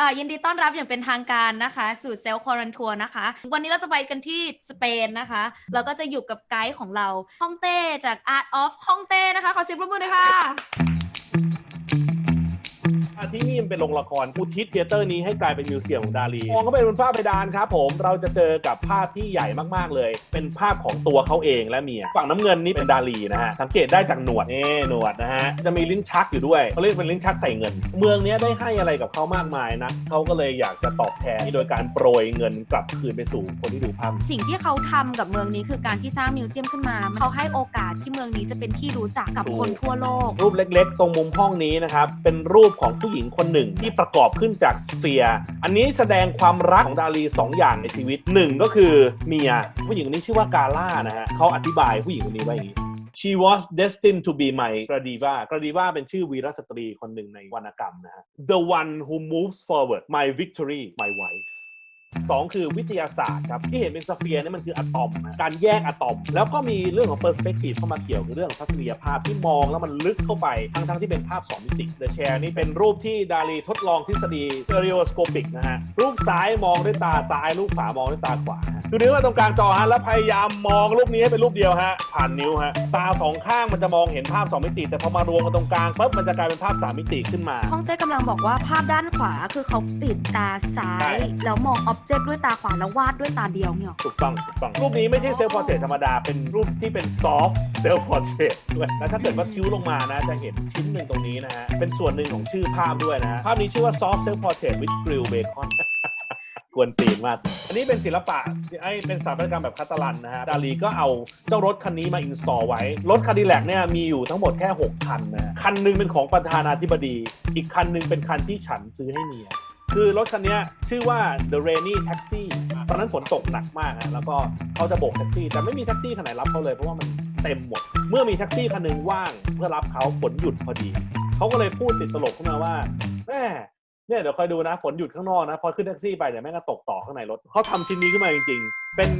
อ่ายินดีต้อนรับอย่างเป็นทางการนะคะ สู่เซลล์คอรันทัวร์นะคะ วันนี้เราจะไปกันที่สเปนนะคะเราก็จะอยู่กับไกด์ของเราฮ่องเต้จาก Art of ฮ่องเต้นะคะ ขอเสียงปรบมือหน่อยค่ะ ที่นี่มันเป็นโรงละครอุทิศเทยเตอร์นี้ให้กลายเป็นมิวเซียมของดาลีมองเข้าไปบนฝ้าเพดานครับผมเราจะเจอกับภาพที่ใหญ่มากๆเลย เป็นภาพของตัวเขาเองและเมียฝั่งน้ำเงินนี่เป็นดาลีนะฮะสังเกตได้จากหนวดนี่หนวดนะฮะจะมีลิ้นชักอยู่ด้วยเขาเรียกเป็นลิ้นชักใส่เงิน เมืองเนี้ยได้ให้อะไรกับเขามากมายนะเขาก็เลยอยากจะตอบแทนโดยการโปรยเงินกลับคืนไปสู่คนที่ดูภาพสิ่งที่เขาทำกับเมืองนี้คือการที่สร้างมิวเซียมขึ้นมาเขาให้โอกาสที่เมืองนี้จะเป็นที่รู้จักกับคนทั่วโลก รูปเล็ก ๆ ตรงมุมห้องนี้นะครับเป็นรูปของผู้หญิงคนหนึ่งที่ประกอบขึ้นจากเฟีย อันนี้แสดงความรักของดาลี2อย่างในชีวิตหนึ่งก็คือเมียผู้หญิงคนนี้ชื่อว่ากาล่านะฮะเขาอธิบายผู้หญิงคนนี้ว่าอย่างนี้ She was destined to be my Gradiva Gradiva เป็นชื่อวีรสตรีคนหนึ่งในวรรณกรรมนะฮะ The one who moves forward my victory my wife สองคือวิทยาศาสตร์ครับที่เห็นเป็นสเฟียร์นี่มันคืออะตอมนะการแยกอะตอม แล้วก็มีเรื่องของเปอร์สเปกทีฟเข้ามาเกี่ยวคือเรื่องของทัศนียภาพที่มองแล้วมันลึกเข้าไปทั้งทั้งๆที่เป็นภาพ 2 มิติ The Chair นี่เป็นรูปที่ดาลีทดลองทฤษฎี stereoscopic นะฮะรูปซ้ายมองด้วยตาซ้ายรูปขวามองด้วยตาขวาฮะคือนึกว่าตรงกลางจอฮะแล้วพยายามมองรูปนี้ให้เป็นรูปเดียวฮะผ่านนิ้วฮะตาสองข้างมันจะมองเห็นภาพ 2 มิติ แต่พอมารวมกันตรงกลางปุ๊บมันจะกลายเป็นภาพ 3 มิติขึ้นมาฮ่องเต้กำลังบอกว่าภาพด้านขวาคือเขาปิดตาซ้าใช่ยแล้วมองอ็อบเจกต์ด้วยตาขวาแล้ววาดด้วยตาเดียวเนี่ยหรอถูกต้องถูกต้อง รูปนี้ไม่ใช่เซลฟ์พอร์เทรตธรรมดา เป็นรูปที่เป็นซอฟต์เซลฟ์พอร์เทรตด้วยแล้วถ้าเกิดว่าคิ้วลงมานะ จะเห็นชิ้นหนึ่งตรงนี้นะฮะ เป็นส่วนหนึ่งของชื่อภาพด้วยนะฮะ ภาพนี้ชื่อว่า soft self portrait with grill bacon กวนตีนมาก อันนี้เป็นศิลปะไอ้เป็นสถาปัตยกรรมแบบคาตาลันนะฮะ ดาลีก็เอาเจ้ารถคันนี้มาอินสตอลไว้ รถคาดิแลกเนี่ยมีอยู่ทั้งหมดแค่ 6 คันนะ คันหนึงเป็นของประธานาธิบดี อีกคันหนึงเป็นคันที่ฉันซื้อให้เมีย คือรถคันนี้ชื่อว่า The Rainy Taxi ตอนนั้นฝนตกหนักมากฮะแล้วก็เขาจะโบกแท็กซี่ แต่ไม่มีแท็กซี่คันไหนรับเขาเลยเพราะว่ามันเต็มหมด เมื่อมีแท็กซี่คันหนึงว่างเพื่อรับเขาฝนหยุดพอดี เขาก็เลยพูดติดตลกขึ้นมาว่าแม่เนี่ยเดี๋ยวคอยดูนะฝนหยุดข้างนอกนะ พอขึ้นแท็กซี่ไปเดี๋ยวแม่งก็ตกต่อข้างในรถเขาทำชิ้นนี้ขึ้นมาจริงๆ เป็น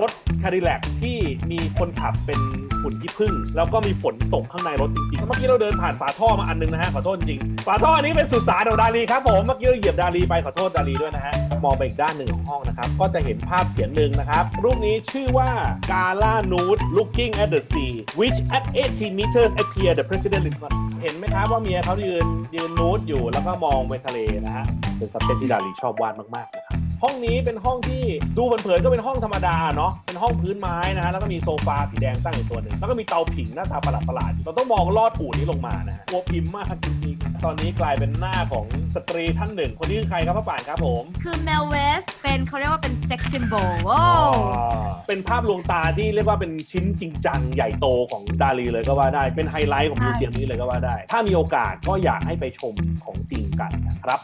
รถคาริแลกที่มีคนขับเป็นหุ่นที่พึ่งแล้วก็มีฝนตกข้างในรถจริงๆ เมื่อกี้เราเดินผ่านฝาท่อมาอันนึงนะฮะขอโทษจริง ฝาท่ออันนี้เป็นสุสานของดาลีครับผมเมื่อกี้เราเหยียบดาลีไปขอโทษดาลีด้วยนะฮะมองไปอีกด้านหนึ่งของห้องนะครับ ก็จะเห็นภาพเขียนหนึ่งนะครับ รูปนี้ชื่อว่า Gala Nude Looking at the Sea which at 18 meters appear the president Lincoln เห็นไหมครับว่าเมียเขายืนยืนนูดอยู่แล้วก็มองไปทะเลนะฮะเป็นสับเจกที่ดาลีชอบวาดมากๆนะ ห้องนี้เป็นห้องที่ดูเผินๆก็เป็นห้องธรรมดาเนาะเป็นห้องพื้นไม้นะฮะแล้วก็มีโซฟาสีแดงตั้งอยู่ตัวหนึ่งแล้วก็มีเตาผิงหน้าตาประหลาดๆเราต้องมองลอดอู่นี้ลงมานะฮะกลัวพิมพ์มากจริงๆตอนนี้กลายเป็นหน้าของสตรีท่านหนึ่ง คนนี้คือใครครับพ่อป่านครับผมคือเมลเวสเป็นเขาเรียกว่าเป็นเซ็กซิมโบลโอ้เป็นภาพลวงตาที่เรียกว่าเป็นชิ้นจริงจังใหญ่โตของดาลีเลยก็ว่าได้เป็นไฮไลท์ของมิวเซียมนี้เลยก็ว่าได้ ถ้ามีโอกาสก็อยากให้ไปชมของจริงกันนะครับ